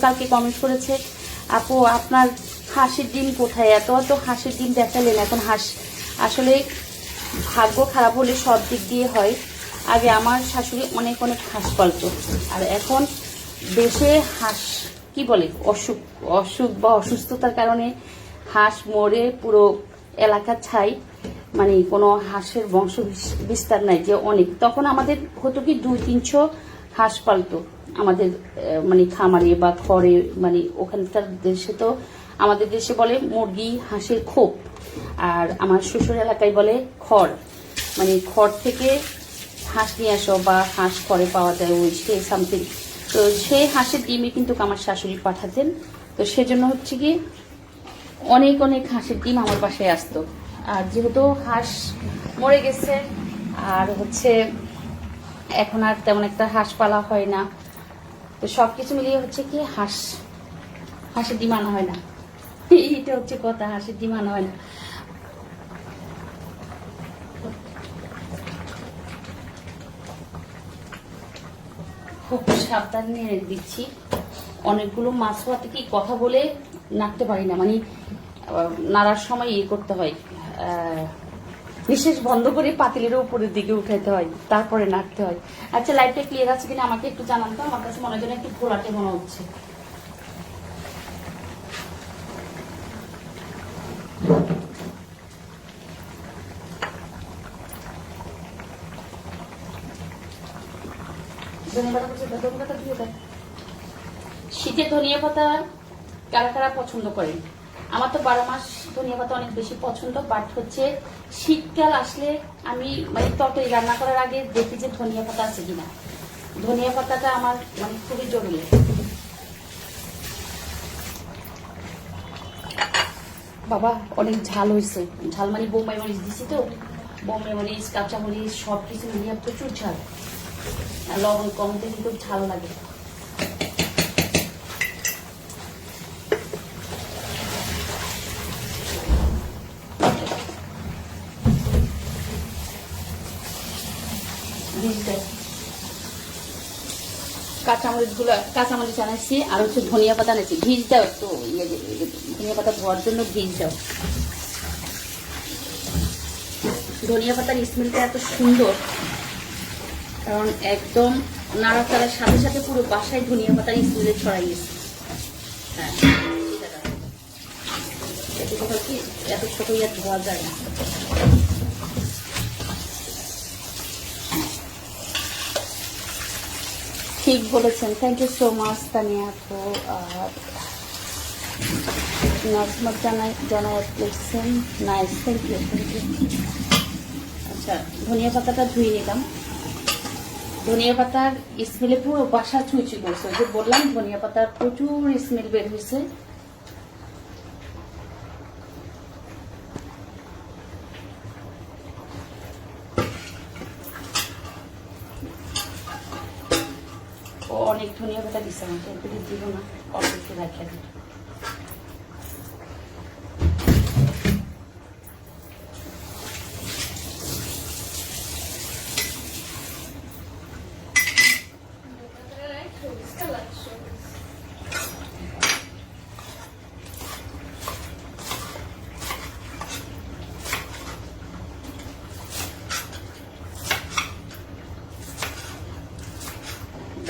কালকে কমেন্ট করেছে, আপু, আপনার হাসির দিন কোথায়? এত এত হাসির দিন দেখালেন, এখন হাস আসলে ভাগ্য খারাপ হলে সব দিক দিয়ে হয়। আগে আমার শাশুড়ি অনেক অনেক হাঁস পালত। আর এখন দেশে হাঁস, কি বলে, অসুখ অসুখ বা অসুস্থতার কারণে হাঁস মরে পুরো এলাকা ছাই। মানে কোনো হাঁসের বংশ বিস- বিস্তার নাই যে অনেক। তখন আমাদের হতো কি দুই তিনশো হাঁস পালতো। আমাদের মানে খামারে বা খড়ে মানে ওখানকার দেশে তো আমাদের দেশে বলে মুরগি, হাঁসের খোপ। আর আমার শ্বশুর এলাকায় বলে খড়। মানে খড় থেকে হাঁস নিয়ে আসো বা হাঁস খড়ে পাওয়া যায়, ওই সে সামথিং তো সেই হাঁসের ডিমে কিন্তু আমার শাশুড়ি পাঠাতেন। তো সেজন্য হচ্ছে কি অনেক অনেক হাঁসের ডিম আমার বাসায় আসতো। আর যেহেতু হাঁস মরে গেছে, আর হচ্ছে এখন আর তেমন একটা হাঁস পালা হয় না। তো সব কিছু মিলিয়ে হচ্ছে কি হাঁস, হাঁসের ডিম আনা হয় না। এইটা হচ্ছে কথা, হাঁসের ডিম আনা হয় না। খুব সাবধানে নেড়ে দিচ্ছি। অনেকগুলো মাছ হওয়াতে কি কথা বলে নাড়তে পারি না মানে নাড়ার সময় ইয়ে করতে হয়। বিশেষ বন্ধ করে পাতিলের উপরের দিকে উঠাইতে হয়, তারপরে নাড়তে হয়। আচ্ছা লাইটটা ক্লিয়ার আছে কিনা আমাকে একটু জানান তো, আমার কাছে মনে হয় একটু ঘোলাটে মনে হচ্ছে। শীতে ধনিয়া পাতা কারা কারা পছন্দ করেন? আমার তো বারো মাস ধনিয়া পাতা অনেক বেশি পছন্দ বাট হচ্ছে শীতকাল আসলে আমি মানে তরকারি রান্না করার আগে দেখি যে ধনিয়া পাতা আছে কিনা। ধনিয়া পাতাটা আমার মানে খুবই জরুরি। বাবা, অনেক ঝাল হয়েছে। ঝাল মানে বোম্বাই মরিচ দিছি তো। বোম্বাই মরিচ কাঁচা মরিচ সব কিছু মিলিয়ে প্রচুর ঝাল। লবণ কম দিলে খুব ঝাল লাগে। কাঁচামরিচগুলো কাঁচামরিচ আনাইছি, আর হচ্ছে ধনিয়া পাতা আনাইছি। ভিজ দাও একটু ইয়ে ধনিয়া পাতা ধোয়ার জন্য ভিজ দাও। ধনিয়া পাতার স্মেলটা এত সুন্দর, কারণ একদম নাড়াচাড়ার সাথে সাথে পুরো বাসায় ধনিয়া পাতার স্মেলে ছড়াই গেছে। হ্যাঁ ঠিক কথা কি, এত ছোট ইয়ে ধোয়া যায় না। ঠিক বলেছেন। Thank you so much Tania আপু নজমত জানাই জানাই লিখছেন nice thank you thank you আচ্ছা ধনিয়া পাতাটা ধুয়ে নিলাম। ধনিয়া পাতার স্মেলে পুরো বাসা ছুঁচি করছে। যে বললাম, ধনিয়া পাতার প্রচুর স্মেল বের হয়েছে ও অনেক ধনিয়া পাতা দিছে আমাকে এগুলি দিব না অসুস্থ একটু রাখা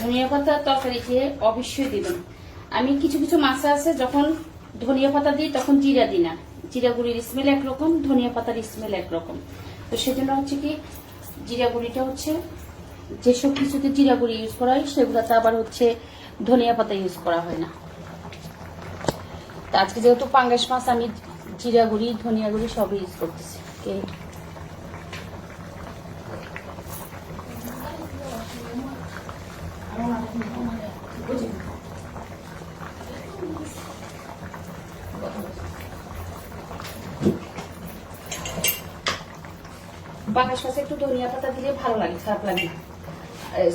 ধনিয়া পাতা তরকারিতে অবশ্যই দিবেন। আমি কিছু কিছু মাছ আছে, যখন ধনিয়া পাতা দিই তখন জিরা দিই না। জিরা গুঁড়ির স্মেল একরকম ধনিয়া পাতার স্মেল একরকম। তো সেজন্য হচ্ছে কি, জিরা গুঁড়িটা হচ্ছে, যেসব কিছুতে জিরা গুঁড়ি ইউজ করা হয়, সেগুলোতে আবার হচ্ছে ধনিয়া পাতা ইউজ করা হয় না। আজকে যেহেতু পাঙ্গাস মাছ, আমি জিরা গুঁড়ি, ধনিয়া গুঁড়ি সবই ইউজ করতেছি। বাংলাদেশ মাছে একটু ধনিয়া পাতা দিলে ভালো লাগে, খারাপ লাগে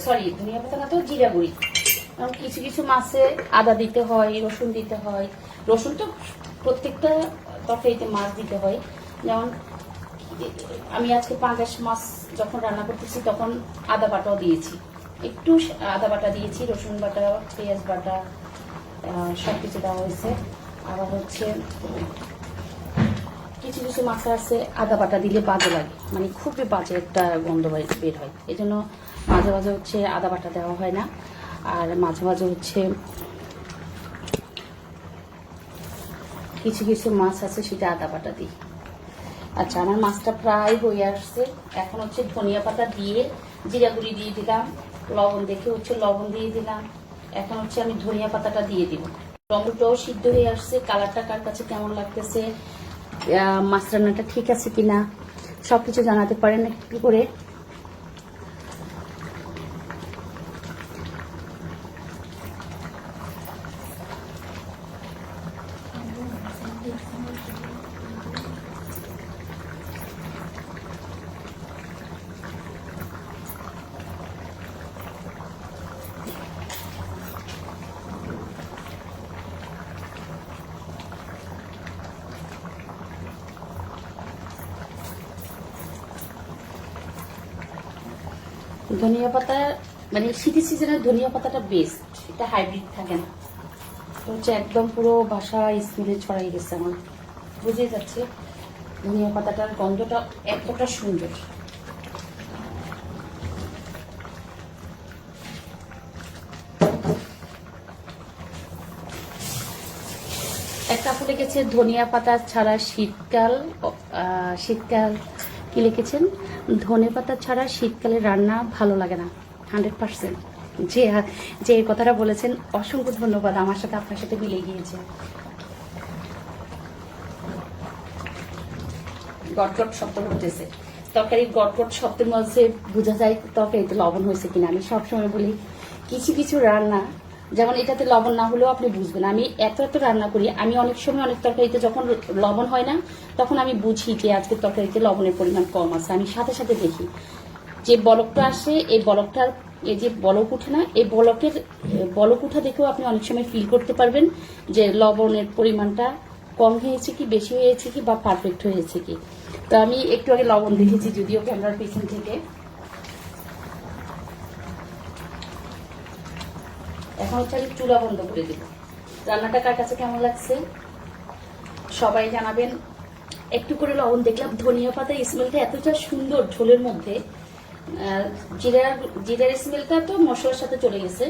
সরি ধনিয়া পাতা না তো জিরা গুঁড়ি। কিছু কিছু মাছে আদা দিতে হয়, রসুন দিতে হয়। রসুন তো প্রত্যেকটা তরকারিতে মাছ দিতে হয়। যেমন, আমি আজকে পাঙ্গাস মাছ যখন রান্না করতেছি তখন আদা বাটাও দিয়েছি। একটু আদা বাটা দিয়েছি, রসুন বাটা, পেঁয়াজ বাটা সব কিছু দেওয়া হয়েছে। আবার হচ্ছে কিছু কিছু মাছ আছে আদা বাটা দিলে বাজে লাগে। মানে খুবই বাজে একটা গন্ধ বের হয়। এই জন্য মাঝে মাঝে হচ্ছে আদা বাটা দেওয়া হয় না। আর মাঝে মাঝে হচ্ছে কিছু কিছু মাছ আছে, সেটা আদা বাটা দিই। আচ্ছা আমার মাছটা প্রায় হয়ে আসছে। এখন হচ্ছে ধনিয়া পাতা দিয়ে জিরা গুঁড়ি দিয়ে দিলাম। লবণ দেখে হচ্ছে লবণ দিয়ে দিলাম। এখন হচ্ছে আমি ধনিয়া পাতাটা দিয়ে দিব। টমেটোও সিদ্ধ হয়ে আসছে। কালারটা কার কাছে কেমন লাগতেছে? মাছ রান্নাটা ঠিক আছে কিনা সব কিছু জানাতে পারেন একটু করে। ধনিয়া পাতা মানে শীতের সিজনের ধনিয়া পাতাটা বেস্ট এটা হাইব্রিড থাকে না। হচ্ছে একদম পুরো বাসা স্মেলে ছড়াই গেছে আমার। বুঝে যাচ্ছে, ধনিয়া পাতাটার গন্ধটা এতটা সুন্দর। একটা আপু লিখেছে, ধনিয়া পাতা ছাড়া শীতকাল শীতকাল কি লিখেছেন? ধনে পাতা ছাড়া শীতকালে রান্না ভালো লাগে না হান্ড্রেড পার্সেন্ট যে যে কথাটা বলেছেন, অসংখ্য ধন্যবাদ আমার সাথে, আপনার সাথে মিলে গিয়েছে। গটগট শব্দ করতেছে তরকারি গটগট শব্দের মধ্যে বোঝা যায় তরকারিতে লবণ হয়েছে কিনা। আমি সবসময় বলি, কিছু কিছু রান্না যেমন এটাতে লবণ না হলেও আপনি বুঝবেন। আমি এত এত রান্না করি, আমি অনেক সময় অনেক তরকারিতে যখন লবণ হয় না, তখন আমি বুঝি যে আজকে তরকারিতে লবণের পরিমাণ কম আছে। আমি সাথে সাথে দেখি যে বলকটা আসে, এই বলকটার, এই যে বলক উঠে না, এই বলকের, বলক উঠা দেখেও আপনি অনেক সময় ফিল করতে পারবেন যে লবণের পরিমাণটা কম হয়েছে কি, বেশি হয়েছে কি, বা পারফেক্ট হয়েছে কি। তো আমি একটু আগে লবণ দেখেছি, যদিও ক্যামেরার পিছন থেকে। এখন হচ্ছে আমি চুলা বন্ধ করে দেব। রান্নাটা কার কাছে কেমন লাগছে? সবাই জানাবেন। একটু করে লবণ দেখলাম ধনিয়া পাতা স্মেলটা এতটা সুন্দর ঝোলের মধ্যে। জিরার জিরার স্মেলটা তো মশলার সাথে চলে গেছে।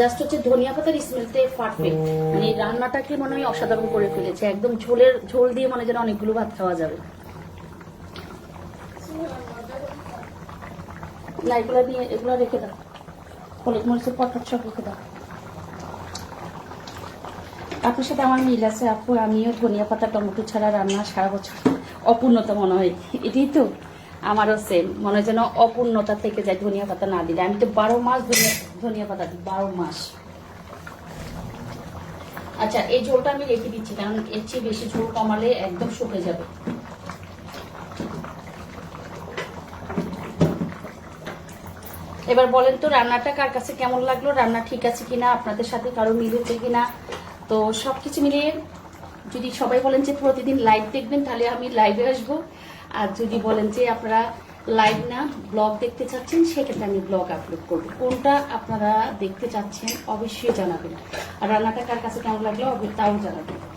জাস্ট হচ্ছে ধনিয়া পাতার স্মেলতে পারফেক্ট মানে রান্নাটাকে মনে হয় অসাধারণ করে ফেলেছে। একদম ঝোলের ঝোল দিয়ে মনে যেন অনেকগুলো ভাত খাওয়া যাবে। না এগুলো নিয়ে এগুলো রেখে দাও। হলুদ মরিচের পটট সব রেখে দাও। আপনার সাথে আমার মিল আছে, আপু। আমিও ধনিয়া পাতা, টমেটো ছাড়া রান্না সারা বছর অপূর্ণতা মনে হয়। এটাই তো আমারও সেম মনে হয় যেন অপূর্ণতা থেকে যায় ধনিয়া পাতা না দিলে। আমি তো বারো মাস ধনিয়া ধনিয়া পাতা দিই, বারো মাস। আচ্ছা এই ঝোলটা আমি রেখে দিচ্ছি, কারণ এর চেয়ে বেশি ঝোল কমালে একদম শুকে যাবে। এবার বলেন তো, রান্নাটা কার কাছে কেমন লাগল? রান্না ঠিক আছে কিনা? আপনাদের সাথে কারও মিলেছে কিনা? তো সব কিছু মিলিয়ে যদি সবাই বলেন যে প্রতিদিন লাইভ দেখবেন, তাহলে আমি লাইভে আসব। আর যদি বলেন যে আপনারা লাইভ না ব্লগ দেখতে চাচ্ছেন, সেক্ষেত্রে আমি ব্লগ আপলোড করব। কোনটা আপনারা দেখতে চাচ্ছেন, অবশ্যই জানাবেন। আর রান্নাটা কার কাছে কেমন লাগল, তাও জানাবেন।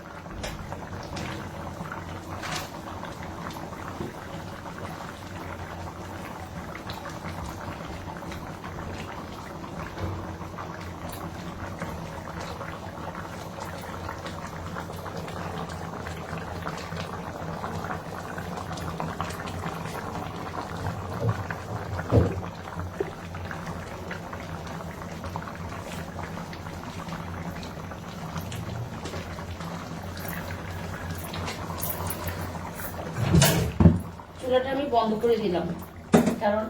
চুলাটা আমি বন্ধ করে দিলাম। কারণ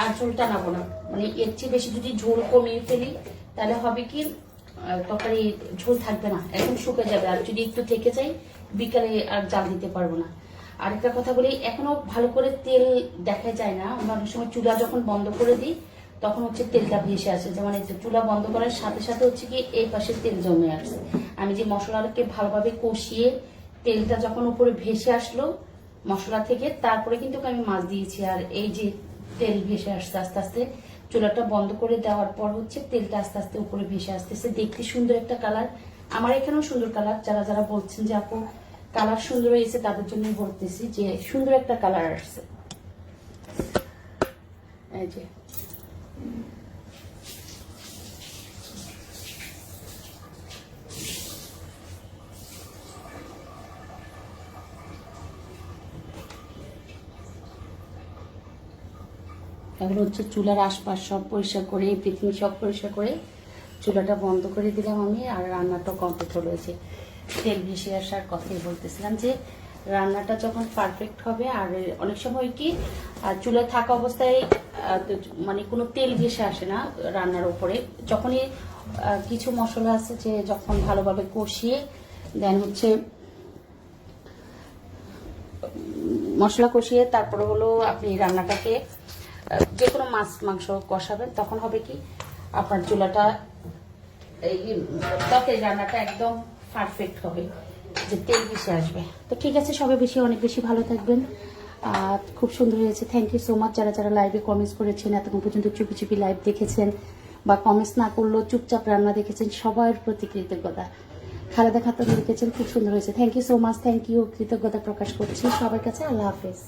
আর ঝোল টানাবো না। মানে এর চেয়ে বেশি যদি ঝোল কমিয়ে ফেলি, তাহলে হবে কি তরকারি ঝোল থাকবে না। একদম শুকে যাবে। আর যদি একটু থেকে যাই বিকালে আর জাল দিতে পারব না। আরেকটা কথা বলি, এখনও ভালো করে তেল দেখা যায় না। আমরা অনেক সময় চুলা যখন বন্ধ করে দিই, তখন হচ্ছে তেলটা ভেসে আসে। যেমন চুলা বন্ধ করার সাথে সাথে হচ্ছে কি, এই পাশে তেল জমে আসছে আমি যে মশলাটাকে ভালোভাবে কষিয়ে তেলটা যখন উপরে ভেসে আসলো মশলা থেকে, তারপরে কিন্তু আমি মাছ দিয়েছি। আর এই যে তেল ভেসে আসছে আস্তে আস্তে, চুলাটা বন্ধ করে দেওয়ার পর হচ্ছে তেলটা আস্তে আস্তে উপরে ভেসে আসতেছে। দেখতে সুন্দর একটা কালার। আমার এখানেও সুন্দর কালার। যারা যারা বলছেন যে, আপু, কালার সুন্দর হয়েছে, তাদের জন্যই বলতেছি যে, সুন্দর একটা কালার আসছে। এই যে। এখন হচ্ছে চুলার আশপাশ সব পরিষ্কার করে এভরিথিং সব পরিষ্কার করে চুলাটা বন্ধ করে দিলাম আমি আর রান্নাটা কমপ্লিট হলো তেল ভেসে আসার কথাই বলতেছিলাম যে রান্নাটা যখন পারফেক্ট হবে আর অনেক সময় কি চুলায় থাকা অবস্থায় মানে কোনো তেল ভেসে আসে না রান্নার উপরে। যখনই কিছু মশলা আছে যে যখন ভালোভাবে কষিয়ে দেন হচ্ছে মশলা কষিয়ে তারপরে হলো আপনি রান্নাটাকে যে কোনো মাছ, মাংস কষাবেন, তখন হবে কি আপনার চুলাটা, এই তরকারি রান্নাটা একদম পারফেক্ট হবে, যে তেল বেশি আসবে। তো ঠিক আছে, সবাই বেশি, অনেক বেশি ভালো থাকবেন। আর খুব সুন্দর হয়েছে থ্যাংক ইউ সো মাচ যারা যারা লাইভে কমেন্টস করেছেন, এতক্ষণ পর্যন্ত চুপি চুপি লাইভ দেখেছেন, বা কমেন্টস না করলেও চুপচাপ রান্না দেখেছেন, সবার প্রতি কৃতজ্ঞতা। খালেদা খাতুন লিখেছেন, খুব সুন্দর হয়েছে। Thank you so much thank you কৃতজ্ঞতা প্রকাশ করছি। সবার কাছে আল্লাহ হাফেজ।